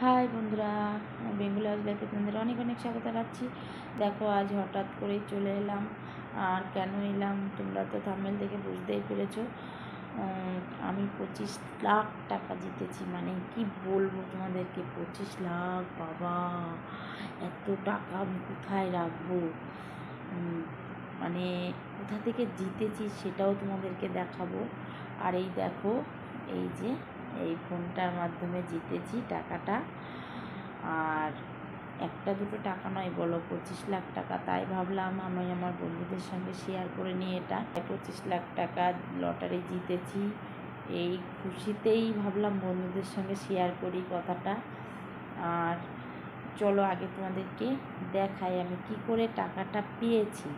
High বন্ধুরা, Bengali house লাইফে তোমাদের অনেক অনেক স্বাগত রাখছি দেখো, আজ হঠাৎ করেই চলে এলাম আর কেন এলাম তোমরা তো থামেল দেখে বুঝতেই পেরেছ। আমি পঁচিশ লাখ টাকা জিতেছি মানে কি বলব তোমাদেরকে? পঁচিশ লাখ, বাবা! এত টাকা আমি কোথায় রাখব? মানে কোথা থেকে জিতেছি সেটাও তোমাদেরকে দেখাবো। আর এই দেখো, এই যে এই ফোনটার মাধ্যমে জিতেছি টাকাটা। আর একটা দুটো টাকা নয়, বলো পঁচিশ লাখ টাকা। তাই ভাবলাম আমি আমার বন্ধুদের সঙ্গে শেয়ার করে নিই এটা। পঁচিশ লাখ টাকা লটারি জিতেছি। এই খুশিতেই ভাবলাম বন্ধুদের সঙ্গে শেয়ার করি কথাটা। আর চলো আগে তোমাদেরকে দেখাই আমি কি করে টাকাটা পেয়েছি।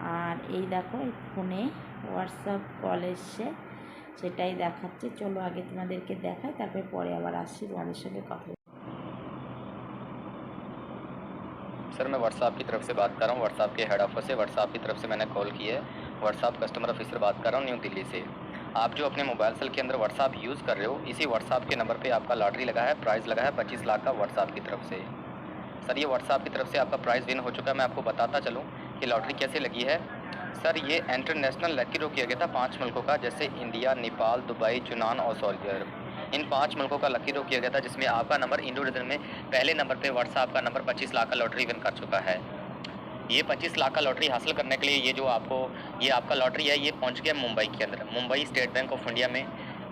আর এই দেখো, এই ফোনে হোয়াটসঅ্যাপ কল এসছে। সেটাই দেখাচ্ছে চলো আগে তোমাদেরকে দেখাই তারপরে পরে আবার আসছি তোমাদের সঙ্গে কথা বলতে। सर मैं व्हाट्सएप की तरफ से बात कर रहा हूँ व्हाट्सएप के हेड ऑफिस से व्हाट्सएप की तरफ से मैंने कॉल की है व्हाट्सएप कस्टमर ऑफिसर बात कर रहा हूँ न्यू दिल्ली से आप जो अपने मोबाइल सेल के अंदर व्हाट्सएप यूज़ कर रहे हो इसी व्हाट्सएप के नंबर पे आपका लॉटरी लगा है प्राइज़ लगा है पच्चीस लाख का व्हाट्सएप की तरफ से सर ये व्हाट्सएप की तरफ से आपका प्राइज़ विन हो चुका है मैं आपको बताता चलूँ कि लॉटरी कैसे लगी है? सर, ये इंटरनेशनल लकी ड्रॉ किया गया था पाँच मुल्कों का, जैसे इंडिया, नेपाल, दुबई यूनान और सऊदी अरब। इन पाँच मुल्कों का लकी ड्रॉ किया गया था, जिसमें आपका नंबर इंडो डिजन में पहले नंबर पे व्हाट्सएप का नंबर 25 लाख का लॉटरी विन कर चुका है। ये 25 लाख का लॉटरी हासिल करने के लिए ये जो आपको, ये आपका लॉटरी है, ये पहुँच गया मुंबई के अंदर। Mumbai state bank of India में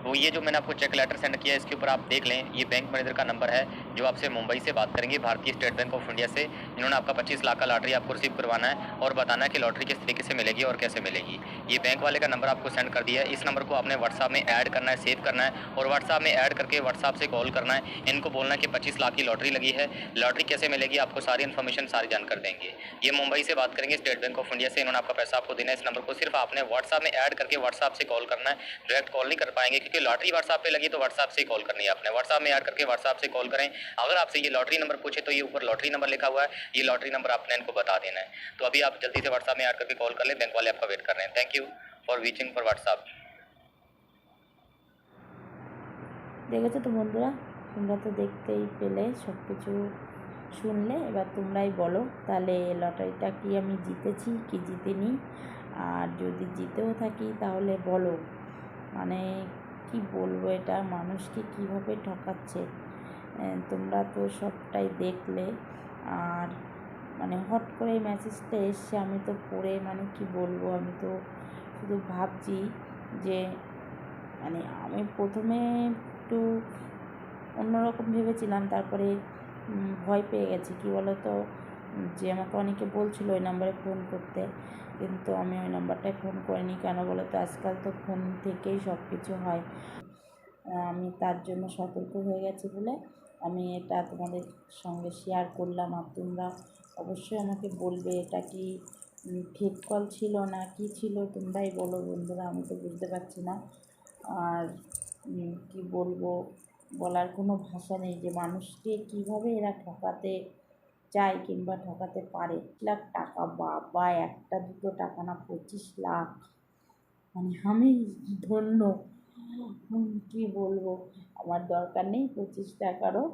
वो ये जो मैंने आपको चेक लेटर सेंड किया है इसके ऊपर आप देख लें, ये बैंक मैनेजर का नंबर है, जो आपसे मुंबई से बात करेंगे, भारतीय स्टेट बैंक ऑफ़ इंडिया से। इन्होंने आपका 25 लाख का लॉटरी आपको रिसीव करवाना है और बताना है कि लॉटरी किस तरीके से मिलेगी और कैसे मिलेगी। ये बैंक वाले का नंबर आपको सेंड कर दिया है। इस नंबर को आपने व्हाट्सएप में ऐड करना है सेव करना है और व्हाट्सएप में ऐड करके व्हाट्सअप से कॉल करना है। इनको बोलना है कि पच्चीस लाख की लॉटरी लगी है। लॉटरी कैसे मिलेगी, आपको सारी इन्फॉर्मेशन सारी जानकर देंगे। ये मुंबई से बात करेंगे स्टेट बैंक ऑफ़ इंडिया से। इन्होंने आपका पैसा आपको देना है। इस नंबर को सिर्फ़ आपने व्हाट्सएप में ऐड करके व्हाट्सअप से कॉल करना है। डायरेक्ट कॉल नहीं कर पाएँगे क्योंकि लॉटरी व्हाट्सएप पे लगी तो व्हाट्सएप से कॉल करनी है आपने व्हाट्सएप में ऐड करके व्हाट्सएप से कॉल करें अगर आपसे ये लॉटरी नंबर पूछे तो ये ऊपर लॉटरी नंबर लिखा हुआ है ये लॉटरी नंबर आपने इनको बता देना है तो अभी आप जल्दी से व्हाट्सएप में ऐड करके कॉल कर लें बैंक वाले आपका वेट कर रहे हैं thank you for reaching for WhatsApp দেখেছো তো বন্ধুরা তোমরা তো দেখতেই পেলে সব কিছু শুনলে এবার তোমরাই বলো তাহলে লটারিটা কি আমি জিতেছি কি জিতিনি আর যদি জিতেও থাকি তাহলে বলো মানে কি বলব এটা? মানুষকে কীভাবে ঠকাচ্ছে? তোমরা তো সবটাই দেখলে। আর মানে হট করে এই মেসেজটা এসছে, আমি তো পড়ে মানে কি বলব? আমি তো শুধু ভাবছি যে মানে আমি প্রথমে একটু অন্যরকম ভেবেছিলাম, তারপরে ভয় পেয়ে গেছি। কী বলো তো যে আমাকে অনেকে বলছিল ওই নাম্বারে ফোন করতে, কিন্তু আমি ওই নাম্বারটায় ফোন করিনি। কেন বলো তো? আজকাল তো ফোন থেকেই সব কিছু হয় আমি তার জন্য সতর্ক হয়ে গেছি বলে আমি এটা তোমাদের সঙ্গে শেয়ার করলাম। আর তোমরা অবশ্যই আমাকে বলবে এটা কি ফেক কল ছিল না কি ছিল? তোমরাই বলো বন্ধুরা, আমি তো বুঝতে পারছি না। আর কি বলব? বলার কোনো ভাষা নেই যে মানুষকে কীভাবে এরা ঠকাতে চায় কিংবা ঠকাতে পারে। লাখ টাকা বাবা একটা, দুটো টাকা না, পঁচিশ লাখ। মানে আমি ধন্য। কি বলব? আমার দরকার নেই পঁচিশ টাকারও।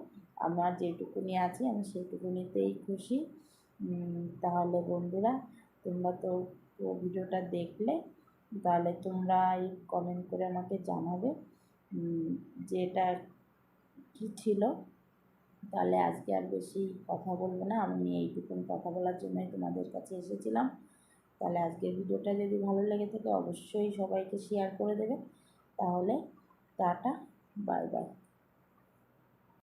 আমার যেটুকুনি আছে আমি সেইটুকুনিতেই খুশি। তাহলে বন্ধুরা, তোমরা তো ভিডিওটা দেখলে, তাহলে তোমরা এই কমেন্ট করে আমাকে জানাবে যে এটা কী ছিল। তাহলে আজকে আর বেশি কথা বলব না। আমি এইটুকুন কথা বলার জন্যই তোমাদের কাছে এসেছিলাম। তাহলে আজকের ভিডিওটা যদি ভালো লেগে থাকে, অবশ্যই সবাইকে শেয়ার করে দেবে। তাহলে টাটা বাই বাই